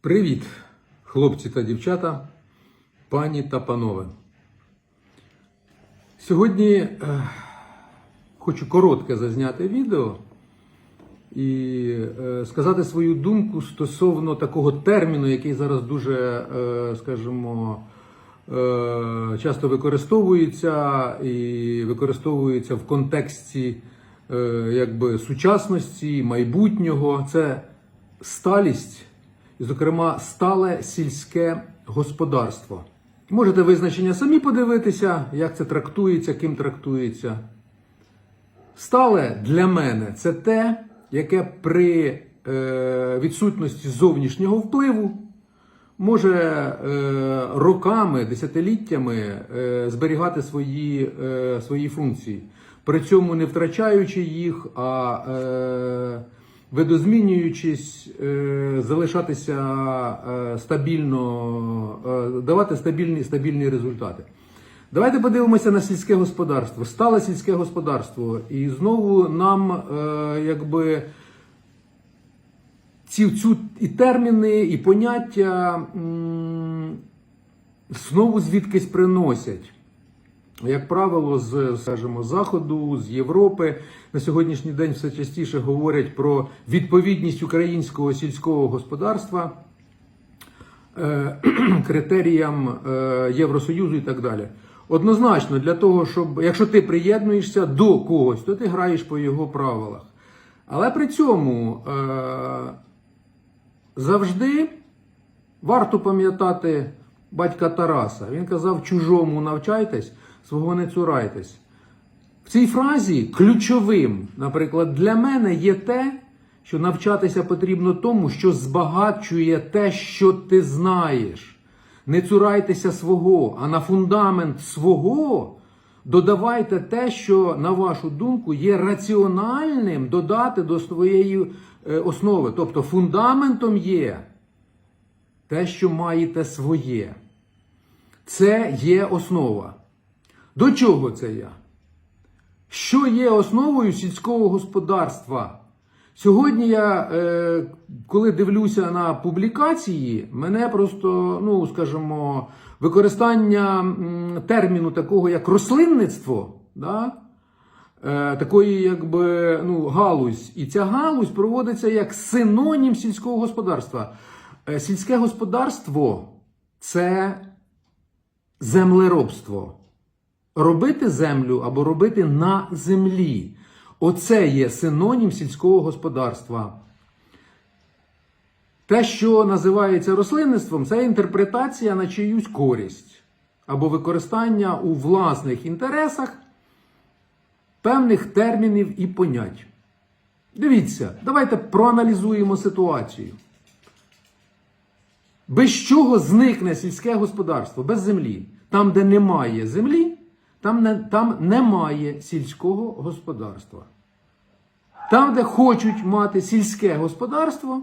Привіт, хлопці та дівчата, пані та панове. Сьогодні е, хочу коротке зазняти відео і е, сказати свою думку стосовно такого терміну, який зараз дуже, е, скажімо, е, часто використовується і використовується в контексті е, якби, сучасності, майбутнього. Це сталість, зокрема, стале сільське господарство. Можете визначення самі подивитися, як це трактується, ким трактується. Стале для мене це те, яке при е, відсутності зовнішнього впливу може е, роками, десятиліттями е, зберігати свої, е, свої функції, при цьому не втрачаючи їх, а е, видозмінюючись, е, залишатися е, стабільно, е, давати стабільні, стабільні результати. Давайте подивимося на сільське господарство. Стале сільське господарство. І знову нам якби ці цю і терміни, і поняття м, знову звідкись приносять. Як правило, з скажімо, Заходу, з Європи на сьогоднішній день все частіше говорять про відповідність українського сільського господарства е, критеріям е, Євросоюзу і так далі. Однозначно, для того, щоб якщо ти приєднуєшся до когось, то ти граєш по його правилах. Але при цьому е, завжди варто пам'ятати батька Тараса. Він казав: чужому навчайтесь, свого не цурайтесь. В цій фразі ключовим, наприклад, для мене є те, що навчатися потрібно тому, що збагачує те, що ти знаєш. Не цурайтеся свого, а на фундамент свого додавайте те, що, на вашу думку, є раціональним додати до своєї е, основи. Тобто фундаментом є те, що маєте своє. Це є основа. До чого це я? Що є основою сільського господарства? Сьогодні я, е, коли дивлюся на публікації, мене просто, ну скажімо, використання терміну такого як рослинництво, да? е, такої якби ну, галузь. І ця галузь проводиться як синонім сільського господарства. Е, сільське господарство це землеробство. Робити землю або робити на землі. Оце є синонім сільського господарства. Те, що називається рослинництвом, це інтерпретація на чиюсь користь або використання у власних інтересах певних термінів і понять. Дивіться, давайте проаналізуємо ситуацію. Без чого зникне сільське господарство? Без землі. Там, де немає землі, там, не, там немає сільського господарства. Там, де хочуть мати сільське господарство,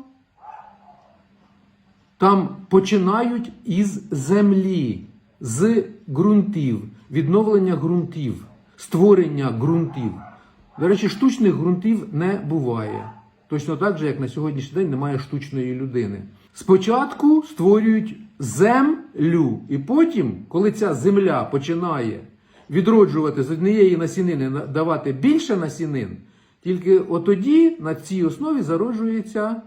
там починають із землі, з ґрунтів, відновлення ґрунтів, створення ґрунтів. До речі, штучних ґрунтів не буває. Точно так же, як на сьогоднішній день немає штучної людини. Спочатку створюють землю, і потім, коли ця земля починає відроджувати з однієї насінини, давати більше насінин, тільки отоді на цій основі зароджується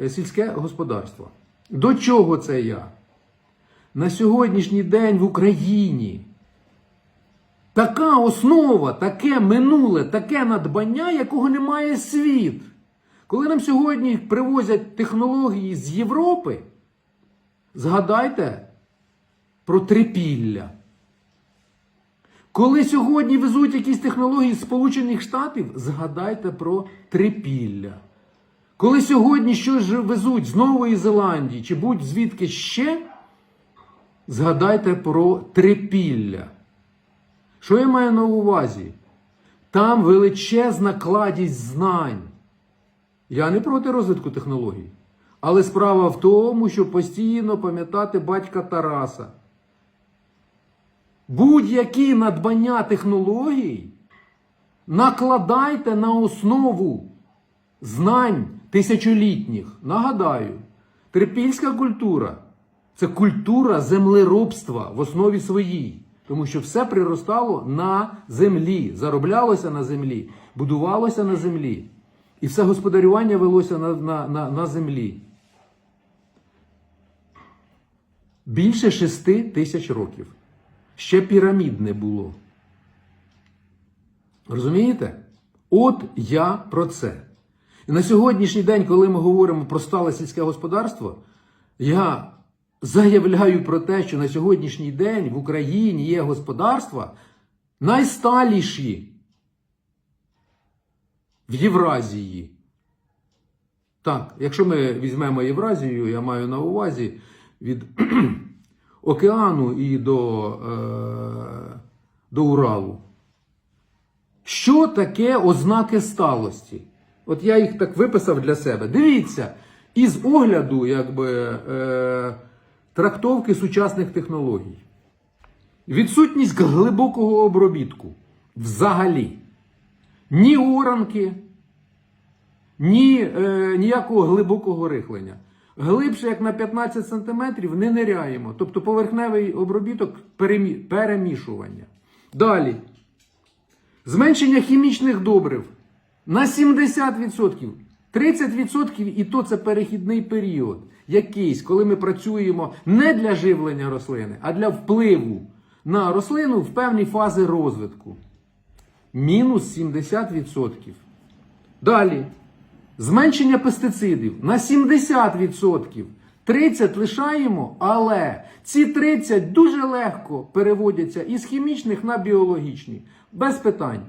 е, сільське господарство. До чого це я? На сьогоднішній день в Україні така основа, таке минуле, таке надбання, якого немає світ. Коли нам сьогодні привозять технології з Європи, згадайте про трипілля. Коли сьогодні везуть якісь технології з Сполучених Штатів, згадайте про трипілля. Коли сьогодні щось везуть з Нової Зеландії чи будь звідки ще, згадайте про трипілля. Що я маю на увазі? Там величезна кладість знань. Я не проти розвитку технологій. Але справа в тому, щоб постійно пам'ятати батька Тараса. Будь-які надбання технологій накладайте на основу знань тисячолітніх. Нагадаю, Трипільська культура це культура землеробства в основі своїй. Тому що все приростало на землі, зароблялося на землі, будувалося на землі. І все господарювання велося на, на, на, на землі. Більше шести тисяч років. Ще пірамід не було. Розумієте? От я про це. І на сьогоднішній день, коли ми говоримо про стале сільське господарство, я заявляю про те, що на сьогоднішній день в Україні є господарства найсталіші в Євразії. Так, якщо ми візьмемо Євразію, я маю на увазі від океану і до, е, до Уралу. Що таке ознаки сталості? От я їх так виписав для себе. Дивіться, із огляду якби, е, трактовки сучасних технологій. Відсутність глибокого обробітку взагалі. Ні оранки, ні е, ніякого глибокого рихлення. Глибше, як на 15 см, не ниряємо. Тобто поверхневий обробіток перемі- перемішування. Далі. Зменшення хімічних добрив на 70%. 30% і то це перехідний період. Якийсь, коли ми працюємо не для живлення рослини, а для впливу на рослину в певні фази розвитку. Мінус 70%. Далі. Зменшення пестицидів на 70%. 30 лишаємо, але ці 30 дуже легко переводяться із хімічних на біологічні. Без питань.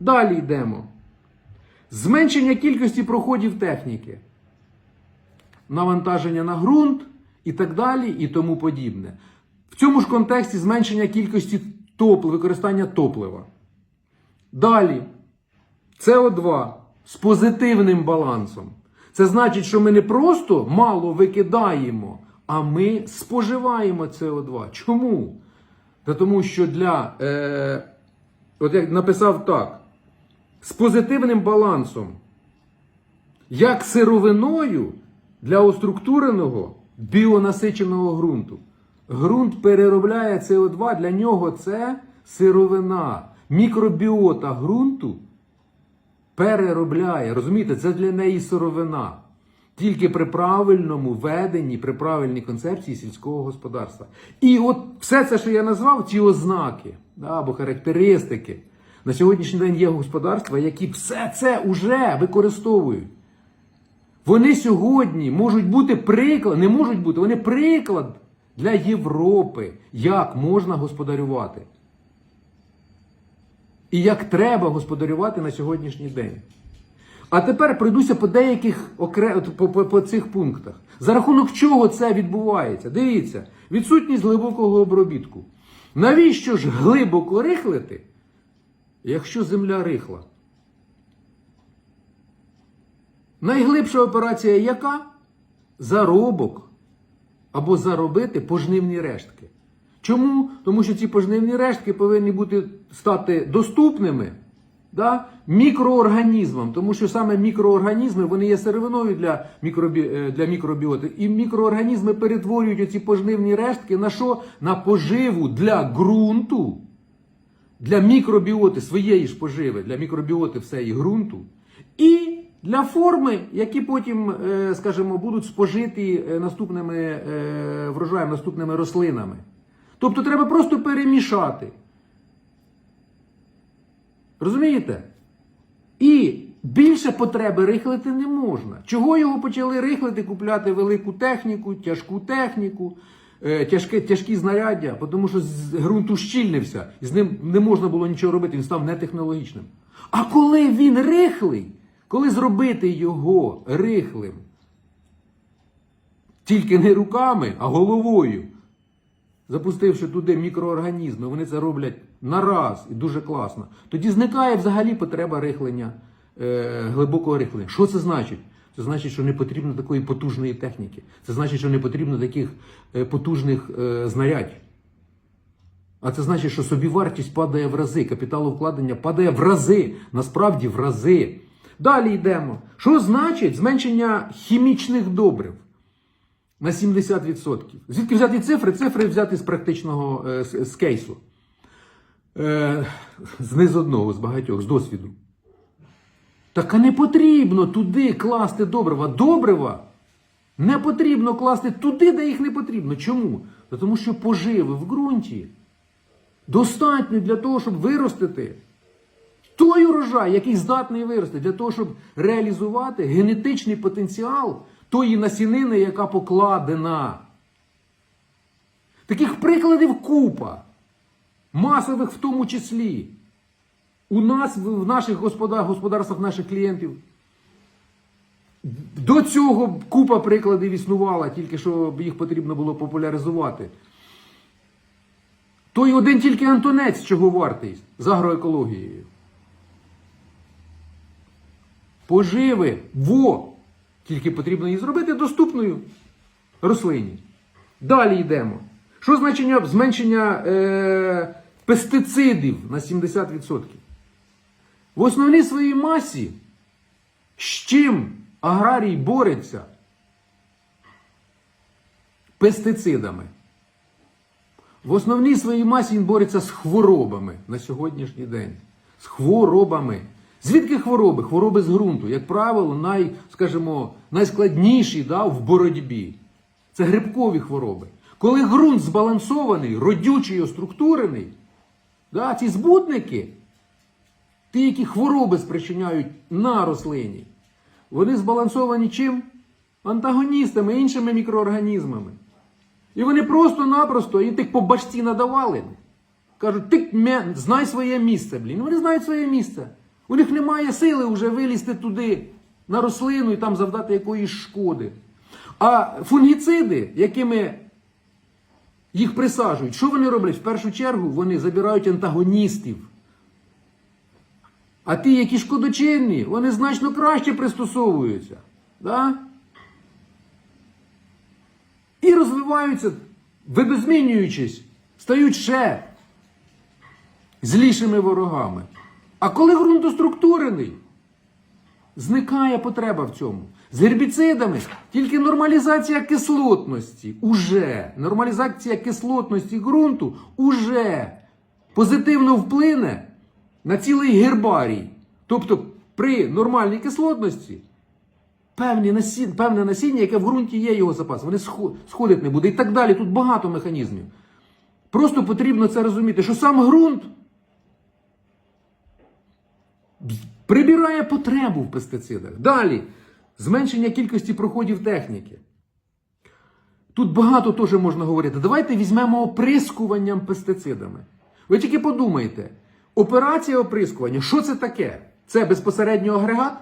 Далі йдемо. Зменшення кількості проходів техніки. Навантаження на ґрунт і так далі, і тому подібне. В цьому ж контексті зменшення кількості топлива, використання топлива. Далі. СО2 з позитивним балансом. Це значить, що ми не просто мало викидаємо, а ми споживаємо СО2. Чому? Та тому що для, е, от як написав так, з позитивним балансом, як сировиною для оструктуреного біонасиченого ґрунту. Ґрунт переробляє СО2, для нього це сировина. Мікробіота ґрунту переробляє. Розумієте, це для неї сировина. Тільки при правильному веденні, при правильній концепції сільського господарства. І от все це, що я назвав, ці ознаки або характеристики, на сьогоднішній день є господарства, які все це вже використовують. Вони сьогодні можуть бути приклад, не можуть бути, вони приклад для Європи, як можна господарювати. І як треба господарювати на сьогоднішній день. А тепер пройдуся по деяких окре... по, по, по цих пунктах. За рахунок чого це відбувається? Дивіться, відсутність глибокого обробітку. Навіщо ж глибоко рихлити, якщо земля рихла? Найглибша операція яка? Заробок або заробити пожнивні рештки. Чому? Тому що ці пожнивні рештки повинні бути стати доступними да, мікроорганізмам, тому що саме мікроорганізми вони є сировиною для, мікробі, е, для мікробіоти. І мікроорганізми перетворюють оці пожнивні рештки на що? На поживу для ґрунту, для мікробіоти своєї ж поживи, для мікробіоти всеї ґрунту. І для форми, які потім, е, скажімо, будуть спожиті е, наступними врожаєм, наступними рослинами. Тобто треба просто перемішати. Розумієте? І більше потреби рихлити не можна. Чого його почали рихлити, купляти велику техніку, тяжку техніку, е, тяжкі, тяжкі знаряддя, тому що з ґрунт ущільнився, і з ним не можна було нічого робити, він став нетехнологічним. А коли він рихлий, коли зробити його рихлим, тільки не руками, а головою, запустивши туди мікроорганізми, вони це роблять на раз і дуже класно. Тоді зникає взагалі потреба рихлення, е, глибокого рихлення. Що це значить? Це значить, що не потрібно такої потужної техніки. Це значить, що не потрібно таких е, потужних е, знарядь. А це значить, що собівартість падає в рази, капіталовкладення падає в рази, насправді в рази. Далі йдемо. Що значить зменшення хімічних добрив? На 70%. Звідки взяти цифри? Цифри взяти з практичного е, з, з кейсу. Е, з не з одного, з багатьох, з досвіду. Так а не потрібно туди класти добрива. Добрива не потрібно класти туди, де їх не потрібно. Чому? Тому що поживи в ґрунті достатньо для того, щоб виростити той урожай, який здатний вирости, для того, щоб реалізувати генетичний потенціал тої насінини, яка покладена. Таких прикладів купа, масових в тому числі. У нас в наших господар, господарствах наших клієнтів. До цього купа прикладів існувала, тільки що їх потрібно було популяризувати. Той один тільки Антонець чого вартий з агроекологією. Поживи, во! Тільки потрібно її зробити доступною рослині. Далі йдемо. Що значення зменшення е, пестицидів на 70%? В основній своїй масі, з чим аграрій бореться? Пестицидами. В основній своїй масі він бореться з хворобами на сьогоднішній день. З хворобами. Звідки хвороби? Хвороби з ґрунту. Як правило, най, скажімо, найскладніші да, в боротьбі. Це грибкові хвороби. Коли ґрунт збалансований, родючий, оструктурений, да, ці збутники, ті, які хвороби спричиняють на рослині, вони збалансовані чим? Антагоністами, іншими мікроорганізмами. І вони просто-напросто і тих по башці надавали. Кажуть, ти знай своє місце, блін. Вони знають своє місце. У них немає сили вже вилізти туди, на рослину і там завдати якоїсь шкоди. А фунгіциди, якими їх присаджують, що вони роблять? В першу чергу вони забирають антагоністів. А ті, які шкодочинні, вони значно краще пристосовуються. Да? І розвиваються, видозмінюючись, стають ще злішими ворогами. А коли ґрунтоструктурений, зникає потреба в цьому. З гербіцидами тільки нормалізація кислотності уже, нормалізація кислотності ґрунту уже позитивно вплине на цілий гербарій. Тобто при нормальній кислотності певні насіння, певне насіння, яке в ґрунті є його запас, вони схо- сходити не буде і так далі. Тут багато механізмів. Просто потрібно це розуміти, що сам ґрунт прибирає потребу в пестицидах. Далі, зменшення кількості проходів техніки. Тут багато теж можна говорити. Давайте візьмемо оприскуванням пестицидами. Ви тільки подумайте, операція оприскування, що це таке? Це безпосередньо агрегат,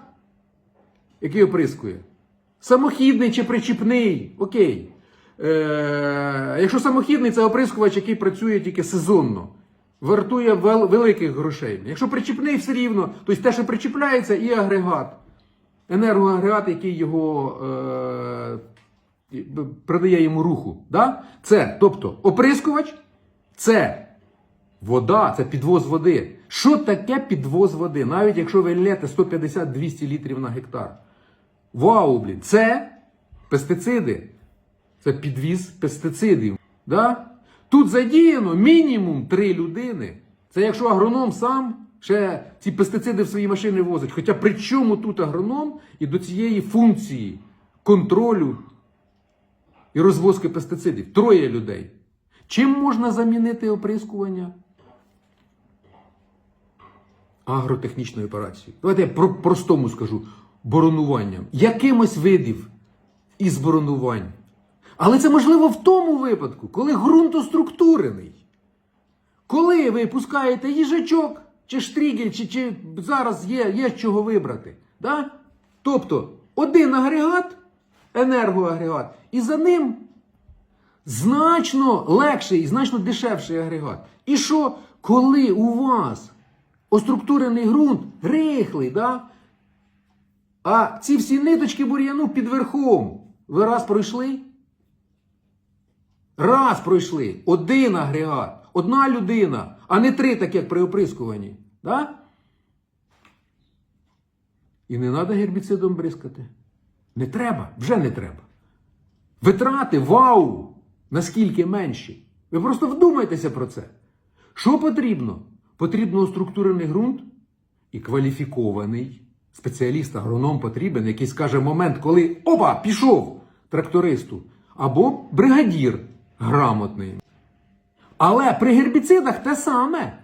який оприскує? Самохідний чи причіпний? Окей. Е, якщо самохідний, це оприскувач, який працює тільки сезонно. Вартує вел- великих грошей. Якщо причіпний, все рівно, тобто те, що причіпляється, і агрегат. Енергоагрегат, який його е, придає йому руху. Да? Це, тобто, оприскувач, це вода, це підвоз води. Що таке підвоз води? Навіть якщо ви лєте 150-200 літрів на гектар. Вау, блін, це пестициди. Це підвіз пестицидів. Да? Тут задіяно мінімум три людини. Це якщо агроном сам ще ці пестициди в свої машини возить. Хоча при чому тут агроном і до цієї функції контролю і розвозки пестицидів? Троє людей. Чим можна замінити оприскування? Агротехнічною операцією. Давайте я про простому скажу: боронуванням. Якимось видів із боронувань. Але це можливо в тому випадку, коли ґрунтоструктурений. Коли ви пускаєте їжачок, чи штрігель, чи, чи зараз є, є чого вибрати. Да? Тобто один агрегат, енергоагрегат, і за ним значно легший і значно дешевший агрегат. І що, коли у вас оструктурений ґрунт рихлий, да? а ці всі ниточки бур'яну під верхом, ви раз пройшли? Раз пройшли. Один агрегат, одна людина, а не три, так як при оприскуванні. Да? І не треба гербіцидом бризкати. Не треба, вже не треба. Витрати, вау! Наскільки менші? Ви просто вдумайтеся про це. Що потрібно? Потрібно уструктурений ґрунт і кваліфікований спеціаліст, агроном потрібен, який скаже момент, коли опа, пішов трактористу, або бригадір грамотний. Але при гербіцидах те саме.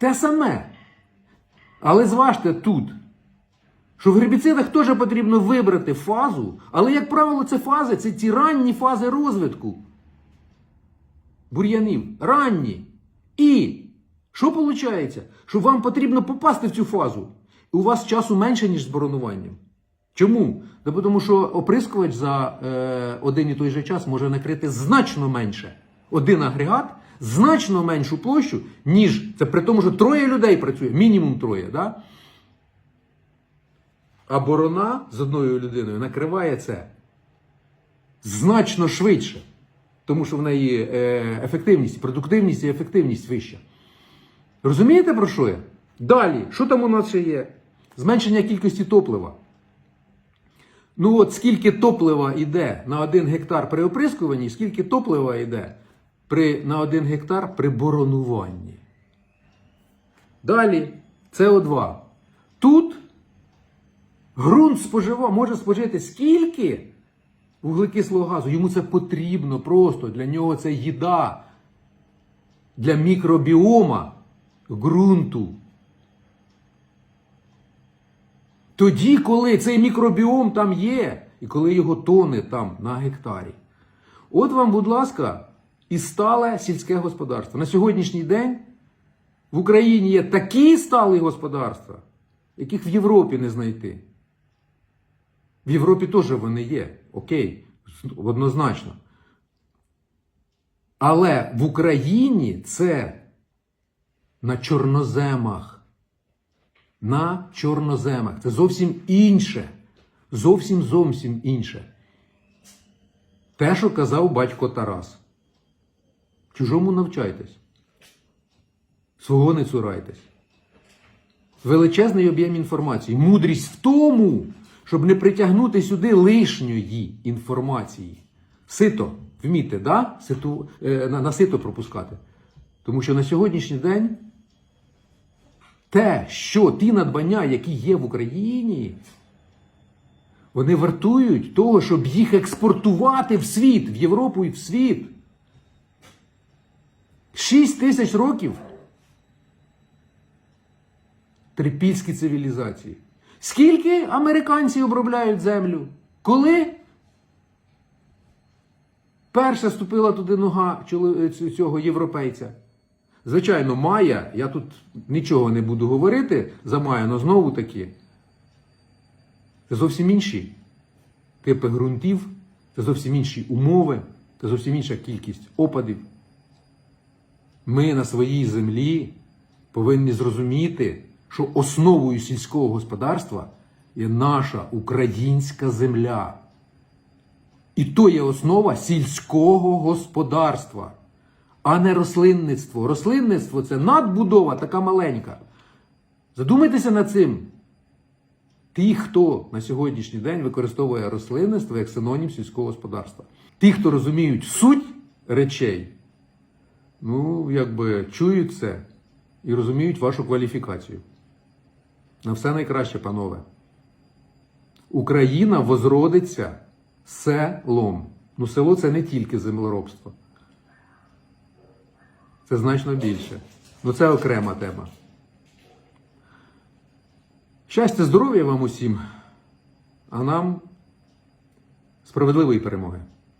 Те саме. Але зважте тут, що в гербіцидах теж потрібно вибрати фазу, але, як правило, це фази, це ті ранні фази розвитку бур'янів. Ранні. І що виходить? Що вам потрібно попасти в цю фазу. І у вас часу менше, ніж з боронуванням. Чому? Та тому що оприскувач за е, один і той же час може накрити значно менше. Один агрегат значно меншу площу, ніж це при тому, що троє людей працює, мінімум троє. Да? А борона з одною людиною накриває це значно швидше. Тому що в неї е, ефективність, продуктивність і ефективність вища. Розумієте про що я? Далі, що там у нас ще є? Зменшення кількості топлива. Ну от скільки топлива йде на 1 гектар при оприскуванні, скільки топлива йде при, на 1 гектар при боронуванні. Далі СО2. Тут ґрунт спожива, може спожити скільки вуглекислого газу. Йому це потрібно просто. Для нього це їда. Для мікробіома ґрунту. Тоді, коли цей мікробіом там є, і коли його тоне там на гектарі. От вам, будь ласка, і стале сільське господарство. На сьогоднішній день в Україні є такі сталі господарства, яких в Європі не знайти. В Європі теж вони є. Окей, однозначно. Але в Україні це на чорноземах. На чорноземах. Це зовсім інше. Зовсім зовсім інше. Те, що казав батько Тарас. Чужому навчайтесь. Свого не цурайтесь. Величезний об'єм інформації. Мудрість в тому, щоб не притягнути сюди лишньої інформації. Сито, вміти, да? Ситу, е, на, на сито пропускати. Тому що на сьогоднішній день те, що ті надбання, які є в Україні, вони вартують того, щоб їх експортувати в світ, в Європу і в світ. Шість тисяч років трипільській цивілізації. Скільки американці обробляють землю? Коли? Перша ступила туди нога цього європейця. Звичайно, Майя, я тут нічого не буду говорити за Майя, але знову таки. Це зовсім інші типи ґрунтів, це зовсім інші умови, це зовсім інша кількість опадів. Ми на своїй землі повинні зрозуміти, що основою сільського господарства є наша українська земля. І то є основа сільського господарства, а не рослинництво. Рослинництво це надбудова така маленька. Задумайтеся над цим. Ті, хто на сьогоднішній день використовує рослинництво як синонім сільського господарства. Ті, хто розуміють суть речей, ну, якби чують це і розуміють вашу кваліфікацію. На все найкраще, панове. Україна возродиться селом. Ну, село це не тільки землеробство. Це значно більше. Ну, це окрема тема. Щастя, здоров'я вам усім, а нам справедливої перемоги.